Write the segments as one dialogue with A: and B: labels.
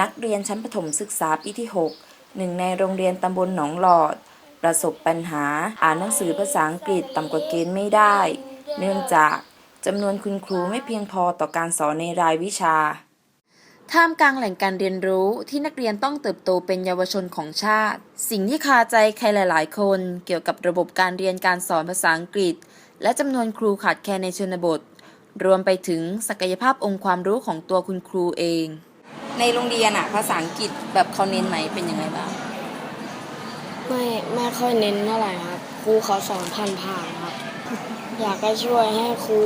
A: นักเรียนชั้นประถมศึกษาปีที่ 6 หนึ่งในโรงเรียนตำบลหนองหลอด ประสบปัญหาอ่านหนังสือภาษาอังกฤษต่ำกว่าเกณฑ์ไม่ได้ เนื่องจากจำนวนคุณครูไม่เพียงพอต่อการสอนในรายวิชา ท่ามกลางแหล่งการเรียนรู้ที่นักเรียนต้องเติบโตเป็นเยาวชนของชาติ สิ่งที่คาใจใครหลาย ๆ คนเกี่ยวกับระบบการเรียนการสอนภาษาอังกฤษ และจำนวนครูขาดแคลนในชนบท รวมไปถึงศักยภาพองค์ความรู้ของตัวคุณครูเอง ในโรงเรียนอะภาษาอังกฤษแบบเขาเน้นไหมเป็นยังไงบ้าง
B: ไม่ไม่ค่อยเน้นเท่าไหร่ครับครูเขาสอนผ่านๆครับ อยากให้ช่วยให้ครู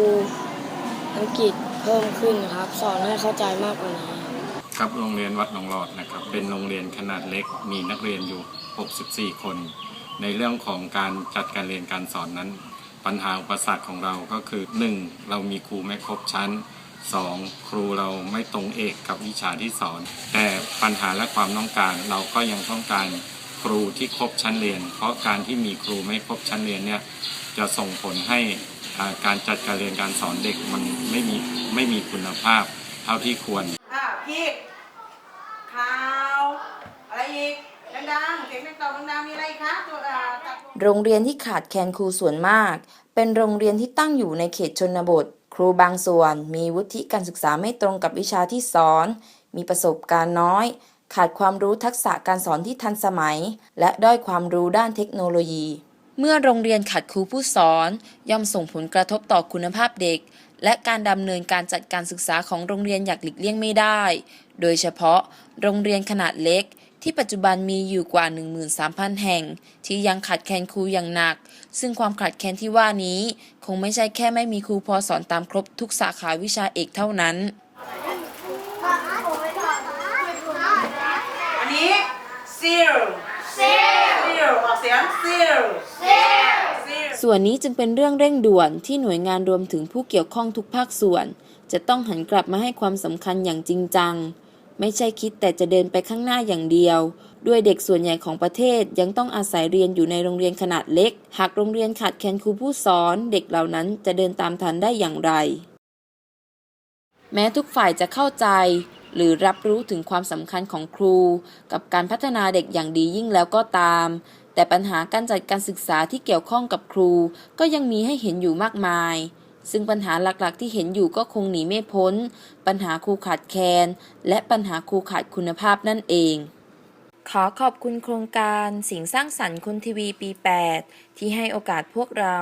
B: อังกฤษเพิ่มขึ้นครับ สอนให้เข้าใจมากกว่านี้ครับ
C: ครับโรงเรียนวัดหนองหลอดนะครับ เป็นโรงเรียนขนาดเล็กมีนักเรียนอยู่ 64 คน ในเรื่องของการจัดการเรียนการสอนนั้น ปัญหาอุปสรรคของเราก็คือ 1. เรามีครูไม่ครบชั้น 2. ครูเราไม่ตรงเอกกับวิชาที่สอน แต่ปัญหาและความต้องการเราก็ยังต้องการครูที่ครบชั้นเรียน เพราะการที่มีครูไม่ครบชั้นเรียนเนี่ยจะส่งผลให้การจัดการเรียนการสอนเด็กมันไม่มีไม่มีคุณภาพเท่าที่ควร
D: อะพีกข่าว อะไรอีกดังๆเสียงดังๆดังๆมีอะไรอีกคะตัวอ่า
A: โรงเรียนที่ขาดแคลนครูส่วนมาก เป็นโรงเรียนที่ตั้งอยู่ในเขตชนบท ครูบางส่วน มีวุฒิการศึกษาไม่ตรงกับวิชาที่สอน มีประสบการณ์น้อย ขาดความรู้ทักษะการสอนที่ทันสมัย และด้อยความรู้ด้านเทคโนโลยี เมื่อโรงเรียนขาดครูผู้สอน ย่อมส่งผลกระทบต่อคุณภาพเด็ก และการดำเนินการจัดการศึกษาของโรงเรียนอย่างหลีกเลี่ยงไม่ได้ โดยเฉพาะ โรงเรียนขนาดเล็ก ที่ปัจจุบันมีอยู่กว่า 13,000 แห่ง ที่ยังขาดแคลนครูอย่างหนัก ซึ่งความขาดแคลนที่ว่านี้ คงไม่ใช่แค่ไม่มีครูพอสอนตามครบทุกสาขาวิชาเอกเท่านั้น
D: อันนี้ seal seal ออกเสียง seal seal
A: ส่วนนี้จึงเป็นเรื่องเร่งด่วนที่หน่วยงานรวมถึงผู้เกี่ยวข้องทุกภาคส่วน จะต้องหันกลับมาให้ความสำคัญอย่างจริงจัง ไม่ใช่คิดแต่จะเดินไปข้างหน้าอย่างเดียว ด้วยเด็กส่วนใหญ่ของประเทศยังต้องอาศัยเรียนอยู่ในโรงเรียนขนาดเล็ก หากโรงเรียนขาดแคลนครูผู้สอน เด็กเหล่านั้นจะเดินตามทันได้อย่างไร แม้ทุกฝ่ายจะเข้าใจ หรือรับรู้ถึงความสำคัญของครู กับการพัฒนาเด็กอย่างดียิ่งแล้วก็ตาม แต่ปัญหาการจัดการศึกษาที่เกี่ยวข้องกับครูก็ยังมีให้เห็นอยู่มากมาย ซึ่งปัญหาหลักๆที่เห็นอยู่ก็คงหนีไม่พ้น ปัญหาครูขาดแคลนและปัญหาครูขาดคุณภาพนั่นเอง ขอขอบคุณโครงการสิ่งสร้างสรรค์คนทีวีปี 8 ที่ให้โอกาสพวกเรา